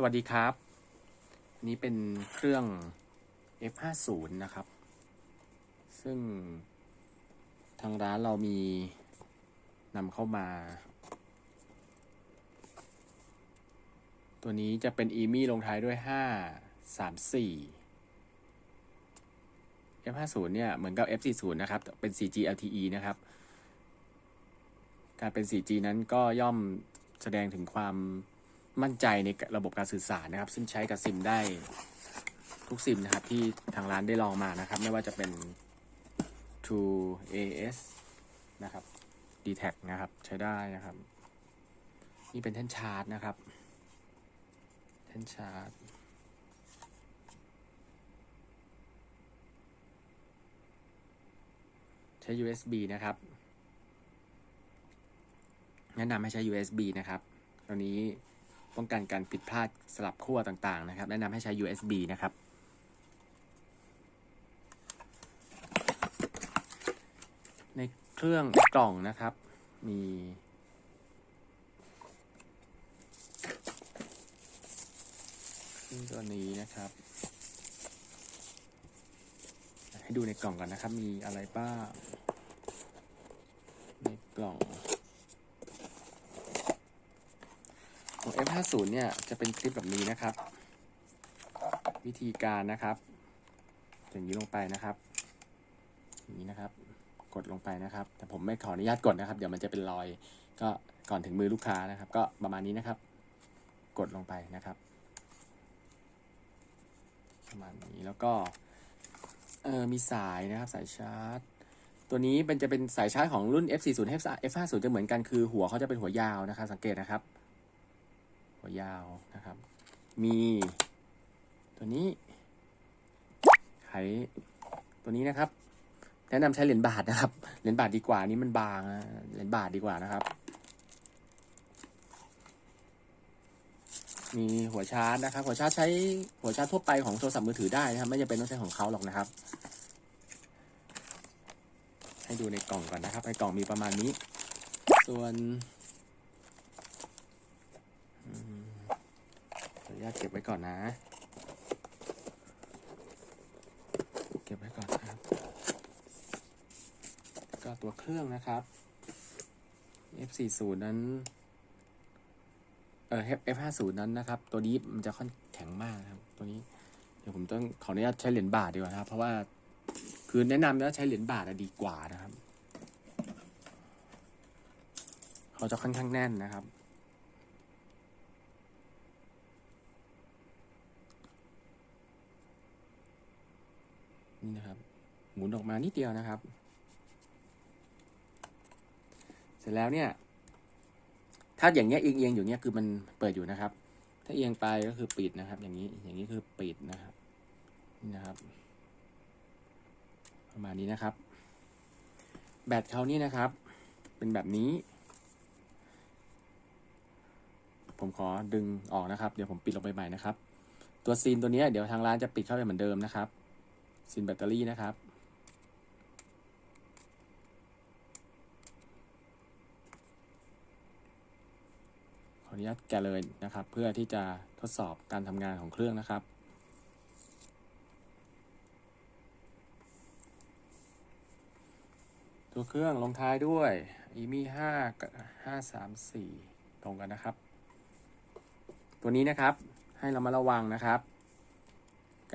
สวัสดีครับ อันนี้เป็นเครื่อง F50 นะครับ ซึ่งทางร้านเรามีนำเข้ามา ตัวนี้จะเป็น e m i ลงท้ายด้วย 5 3 4 F50 เนี่ยเหมือนกับ F40 นะครับ เป็น 4G LTE นะครับ การเป็น 4G นั้นก็ย่อมแสดงถึงความ มั่นใจในระบบการสื่อสารนะครับ ซึ่งใช้กับซิมได้ทุกซิมนะครับที่ทางร้านได้ลองมานะครับ ไม่ว่าจะเป็น True AS นะครับ d t แทนะครับ ใช้ได้นะครับ นี่เป็นแท่นชาร์จนะครับ แท่นชาร์จใช้ USB นะครับ แนะนำให้ใช้ USB นะครับตัวนี้ ป้องกันการผิดพลาดสลับขั้วต่างๆนะครับ แนะนำให้ใช้ USB นะครับ ในเครื่องกล่องนะครับ มีตัวนี้นะครับให้ดูในกล่องก่อนนะครับ มีอะไรบ้างในกล่อง ของ F50 เนี่ยจะเป็นคลิปแบบนี้นะครับ วิธีการนะครับ อย่างนี้ลงไปนะครับอย่างนี้นะครับ กดลงไปนะครับ แต่ผมไม่ขออนุญาตกดนะครับ เดี๋ยวมันจะเป็นรอย ก็ก่อนถึงมือลูกค้านะครับ ก็ประมาณนี้นะครับ กดลงไปนะครับ ประมาณนี้แล้วก็เออมีสายนะครับสายชาร์จตัวนี้เป็นจะเป็นสายชาร์จของรุ่น F40 F50 จะเหมือนกันคือหัวเขาจะเป็นหัวยาวนะครับ สังเกตนะครับ วยาวนะครับ มีตัวนี้ ไขตัวนี้นะครับ แนะนำใช้เหรียญบาทนะครับ เหรียญบาทดีกว่านี้มันบางเหรียญบาทดีกว่านะครับ มีหัวชาร์จนะครับ หัวชาร์จใช้หัวชาร์จทั่วไปของโทรศัพท์มือถือได้นะครับ ไม่จำเป็นต้องใช้ของเขาหรอกนะครับ ให้ดูในกล่องก่อนนะครับ ในกล่องมีประมาณนี้ ส่วนอืมขออ นุญาตเก็บไว้ก่อนนะ เก็บไว้ก่อนครับ ก็ตัวเครื่องนะครับ F40 นั้น เออ F50 นั้นนะครับ ตัวนี้มันจะค่อนแข็งมากนะครับ ตัวนี้ เดี๋ยวผมต้องขออนุญาตใช้เหรียญบาทดีกว่านะครับ เพราะว่าคือแนะนำว่าใช้เหรียญบาทอะดีกว่านะครับ เขาจะค่อนข้างแน่นนะครับ นี่นะครับ หมุนออกมานิดเดียวนะครับ เสร็จแล้วเนี่ย ถ้าอย่างเงี้ยเอียงๆอยู่เนี้ยคือมันเปิดอยู่นะครับ ถ้าเอียงไปก็คือปิดนะครับ อย่างนี้อย่างนี้คือปิดนะครับนี่นะครับ ประมาณนี้นะครับ แบตเขานี่นะครับ เป็นแบบนี้ ผมขอดึงออกนะครับ เดี๋ยวผมปิดลงไปใหม่นะครับ ตัวซีนตัวเนี้ยเดี๋ยวทางร้านจะปิดเข้าไปเหมือนเดิมนะครับ ซินแบตเตอรี่นะครับ ขออนุญาตแกะเลยนะครับ เพื่อที่จะทดสอบการทำงานของเครื่องนะครับตัวเครื่องลงท้ายด้วย e m i 5กับ534ตรงกันนะครับ ตัวนี้นะครับให้เรามาระวังนะครับ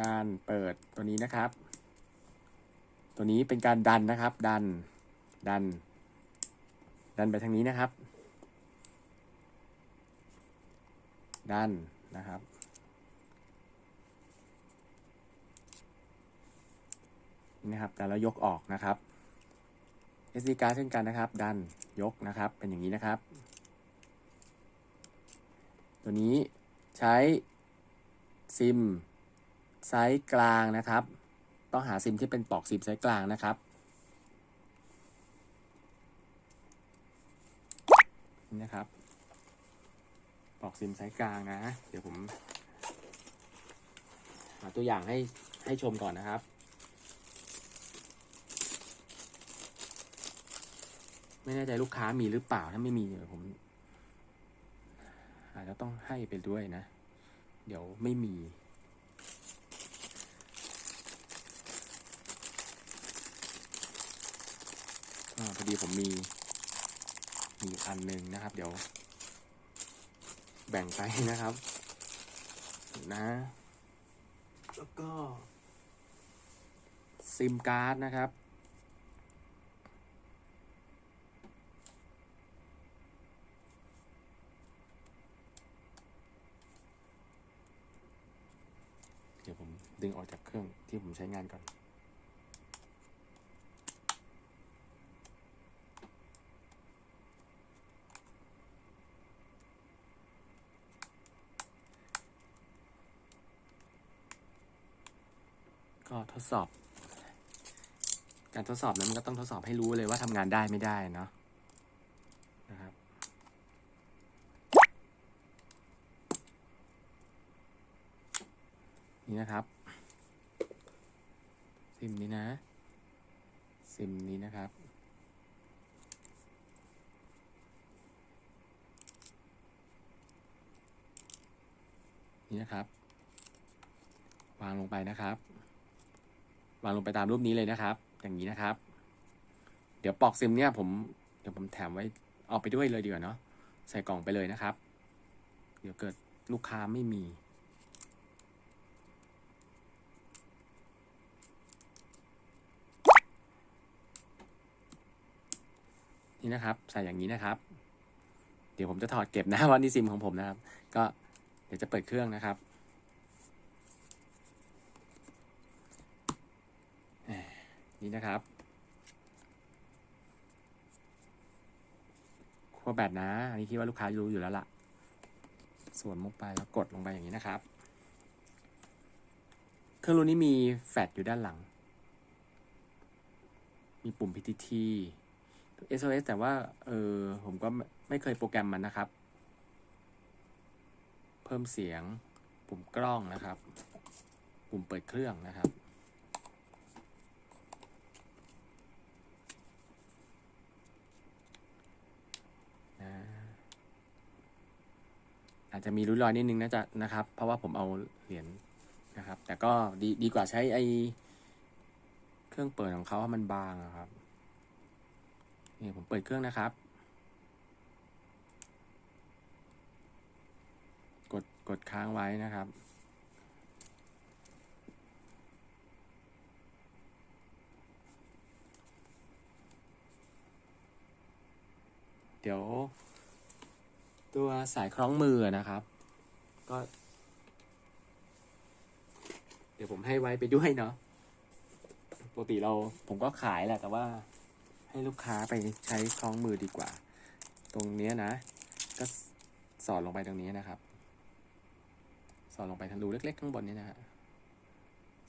การเปิดตัวนี้นะครับ ตัวนี้เป็นการดันนะครับ ดัน ดัน ดันไปทางนี้นะครับ ดันนะครับ นะครับแต่เรายกออกนะครับ SD card เช่นกันนะครับ ดันยกนะครับ เป็นอย่างนี้นะครับ ตัวนี้ใช้ซิมไซส์กลางนะครับ ต้องหาซิมที่เป็นปลอกซิมไซส์กลางนะครับนี่นะครับปลอกซิมไซส์กลางนะ เดี๋ยวผมหาตัวอย่างให้ให้ชมก่อนนะครับไม่แน่ใจลูกค้ามีหรือเปล่าถ้าไม่มีเดี๋ยวผมอาจจะต้องให้ไปด้วยนะ เดี๋ยวไม่มี อาพอดีผมมี มีอันหนึ่งนะครับ เดี๋ยว แบ่งไปนะครับนะ แล้วก็ ซิมการ์ดนะครับ เดี๋ยวผมดึงออกจากเครื่องที่ผมใช้งานก่อน ก็ทดสอบ การทดสอบนั้นมันก็ต้องทดสอบให้รู้เลยว่าทำงานได้ไม่ได้เนาะนะครับนี่นะครับซิมนี้นะซิมนี้นะครับนี่นะครับ วางลงไปนะครับ วางลงไปตามรูปนี้เลยนะครับ อย่างนี้นะครับ เดี๋ยวปลอกซิมเนี่ยผมเดี๋ยวผมแถมไว้เอาไปด้วยเลยดีกว่าเนาะใส่กล่องไปเลยนะครับ เดี๋ยวเกิดลูกค้าไม่มี นี่นะครับ ใส่อย่างนี้นะครับ เดี๋ยวผมจะถอดเก็บนะว่านี่ซิมของผมนะครับ ก็เดี๋ยวจะเปิดเครื่องนะครับ นี่นะครับขั้วแบตนะ อันนี้คิดว่าลูกค้ารู้อยู่แล้วล่ะ ส่วนมลงไปแล้วกดลงไปอย่างนี้นะครับ เครื่องรุ่นนี้มีแฟลชอยู่ด้านหลัง มีปุ่ม PTT SOS แต่ว่าเออผมก็ไม่เคยโปรแกรมมันนะครับ เพิ่มเสียง ปุ่มกล้องนะครับ ปุ่มเปิดเครื่องนะครับ อาจจะมีรุ้ยรอยนิดนึงนะจ๊ะนะครับ เพราะว่าผมเอาเหรียญนะครับ แต่ก็ดีดีกว่าใช้ไอเครื่องเปิดของเขาให้มันบางอะครับนี่ผมเปิดเครื่องนะครับ กดกดค้างไว้นะครับเดี๋ยว ตัวสายคล้องมือนะครับ ก็ เดี๋ยวผมให้ไว้ไปด้วยเนาะปกติเราผมก็ขายแหละ แต่ว่าให้ลูกค้าไปใช้คล้องมือดีกว่า ตรงเนี้ยนะ ก็สอดลงไปตรงนี้นะครับ สอดลงไปทางรูเล็กๆข้างบนนี้นะฮะ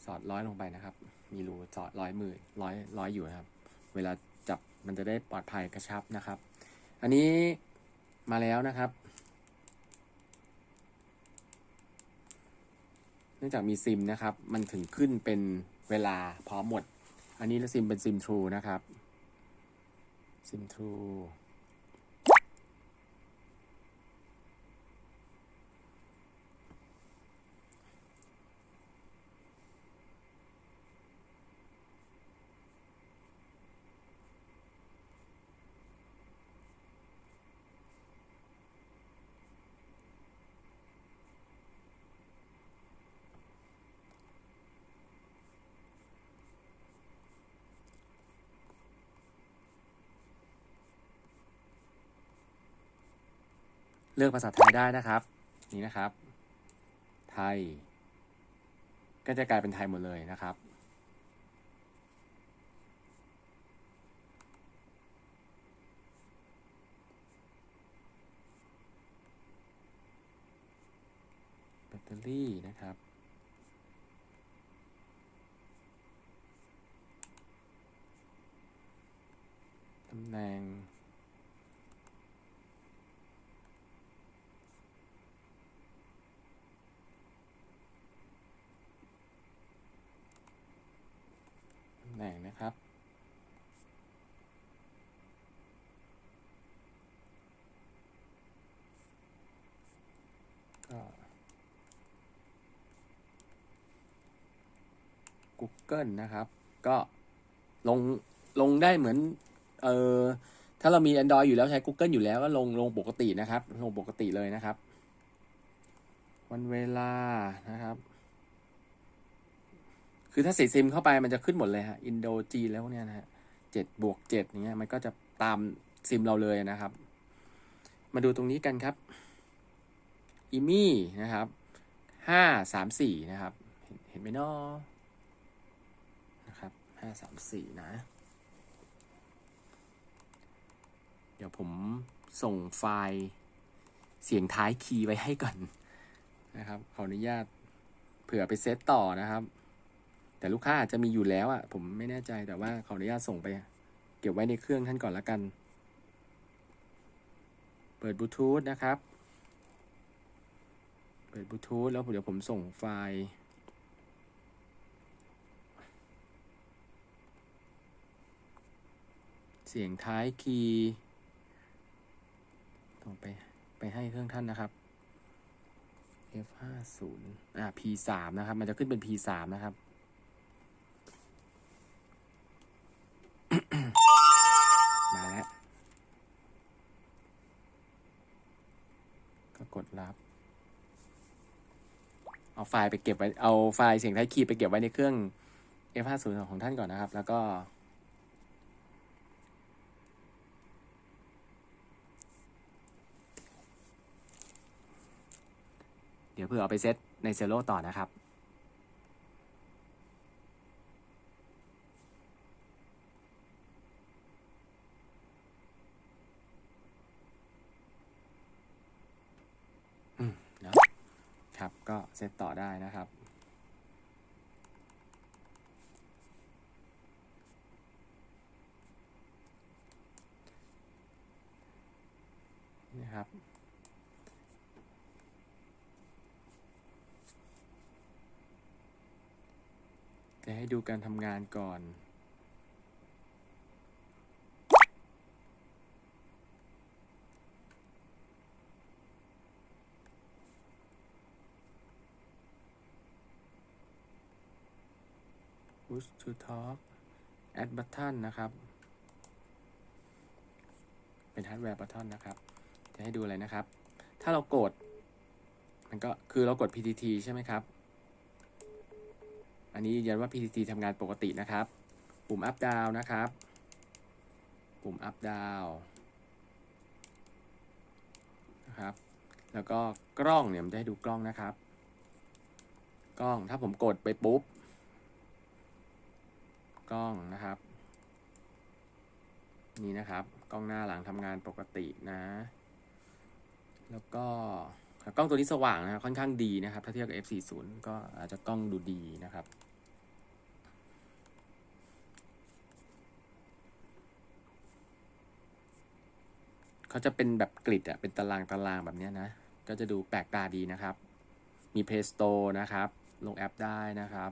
สอดร้อยลงไปนะครับ มีรูสอดร้อยมือร้อยร้อยอยู่นะครับ เวลาจับมันจะได้ปลอดภัยกระชับนะครับ อันนี้ มาแล้วนะครับ เนื่องจากมีซิมนะครับ มันถึงขึ้นเป็นเวลาพร้อมหมด อันนี้ซิมเป็นซิม True นะครับ ซิม True เลือกภาษาไทยได้นะครับ นี่นะครับ ไทย ก็จะกลายเป็นไทยหมดเลยนะครับ แบตเตอรี่นะครับตำแหน่ง ตำแหน่งนะครับ ก็ Google นะครับ ก็ลงลงได้เหมือน เออถ้าเรามี Android อยู่แล้วใช้ Google อยู่แล้วก็ลงลงปกตินะครับ ลงปกติเลยนะครับ วันเวลานะครับ คือถ้าใส่ซิมเข้าไปมันจะขึ้นหมดเลยฮะอินโดจีแล้วเนี้ยนะฮะเจ็ดบวกเจ็ดเนี้ยมันก็จะตามซิมเราเลยนะครับ มาดูตรงนี้กันครับอีมี่นะครับห้าสามสี่นะครับ เห็นไหมเนาะ ห้าสามสี่นะ เดี๋ยวผมส่งไฟล์เสียงท้ายคีย์ไว้ให้ก่อนนะครับ ขออนุญาตเผื่อไปเซตต่อนะครับ แต่ลูกค้าอาจจะมีอยู่แล้วอะ่ะ ผมไม่แน่ใจแต่ว่าขออนุญาตส่งไป เก็บไว้ในเครื่องท่านก่อนละกัน เปิดบลูทูธนะครับ เปิดบลูทูธแล้วเดี๋ยวผมส่งไฟล์ เสียงท้ายคีย์ต้องไปไปให้เครื่องท่านนะครับ F50 อ่า P3 นะครับ มันจะขึ้นเป็น P3 นะครับมาแล้ว ก็กดรับ เอาไฟล์ไปเก็บไว้ เอาไฟล์เสียงท้ายคีย์ไปเก็บไว้ในเครื่อง F50 ของท่านก่อนนะครับ แล้วก็ ดี๋ยวเพื่อเอาไปเซตในเซโลต่อนะครับ อืมนะครับ ก็เซตต่อได้นะครับ นี่ครับ จะให้ ดูการทำงานก่อน push to talk add button นะครับ เป็นฮาร์ดแวร์ button นะครับ จะให้ดูอะไรนะครับ ถ้าเรากด มันก็คือเรากด PTT ใช่ไหมครับ อันนี้ยืนยันว่า PTT ทำงานปกตินะครับ ปุ่ม up down นะครับ ปุ่ม up down นะครับ แล้วก็กล้องเนี่ยมันจะให้ดูกล้องนะครับ กล้องถ้าผมกดไปปุ๊บ กล้องนะครับ นี่นะครับ กล้องหน้าหลังทำงานปกตินะ แล้วก็กล้องตัวนี้สว่างนะครับค่อนข้างดีนะครับ ถ้าเทียบกับ F40 ก็อาจจะกล้องดูดีนะครับ เขาจะเป็นแบบกริดอะเป็นตารางตารางแบบนี้นะ ก็จะดูแปลกตาดีนะครับ มี Play Store นะครับ ลงแอปได้นะครับ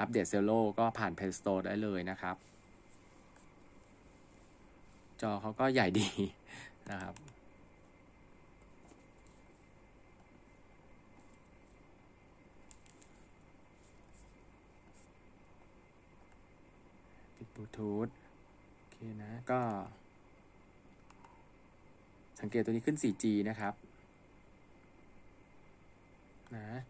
อัปเดตเซลโลก็ผ่าน Play Store ได้เลยนะครับ จอเขาก็ใหญ่ดีนะครับปิดบลูทูธโอเคนะก็ สังเกตตัวนี้ขึ้น 4G นะครับนะ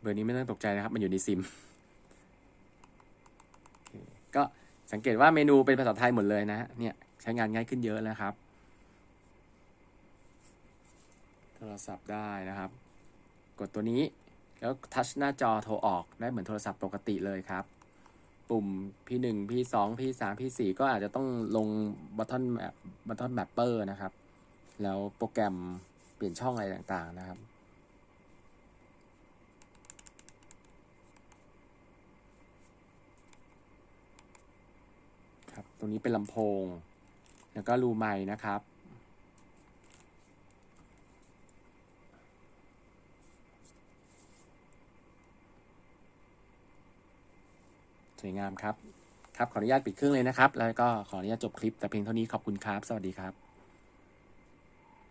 เบอร์นี้ไม่ต้องตกใจนะครับ มันอยู่ในซิม ก็สังเกตว่าเมนูเป็นภาษาไทยหมดเลยนะฮะเนี่ย ใช้งานง่ายขึ้นเยอะแล้วครับ โทรศัพท์ได้นะครับ กดตัวนี้แล้วทัชหน้าจอโทรออกได้เหมือนโทรศัพท์ปกติเลยครับ ปุ่ม P1 P2 P3 P4 ก็อาจจะต้องลงบัตทอนบัตทอนแมปเปอร์นะครับ แล้วโปรแกรมเปลี่ยนช่องอะไรต่างๆนะครับครับ ตรงนี้เป็นลำโพง แล้วก็รูไมนะครับ สวยงามครับ ครับ ขออนุญาตปิดเครื่องเลยนะครับ แล้วก็ขออนุญาตจบคลิปแต่เพียงเท่านี้ขอบคุณครับ สวัสดีครับ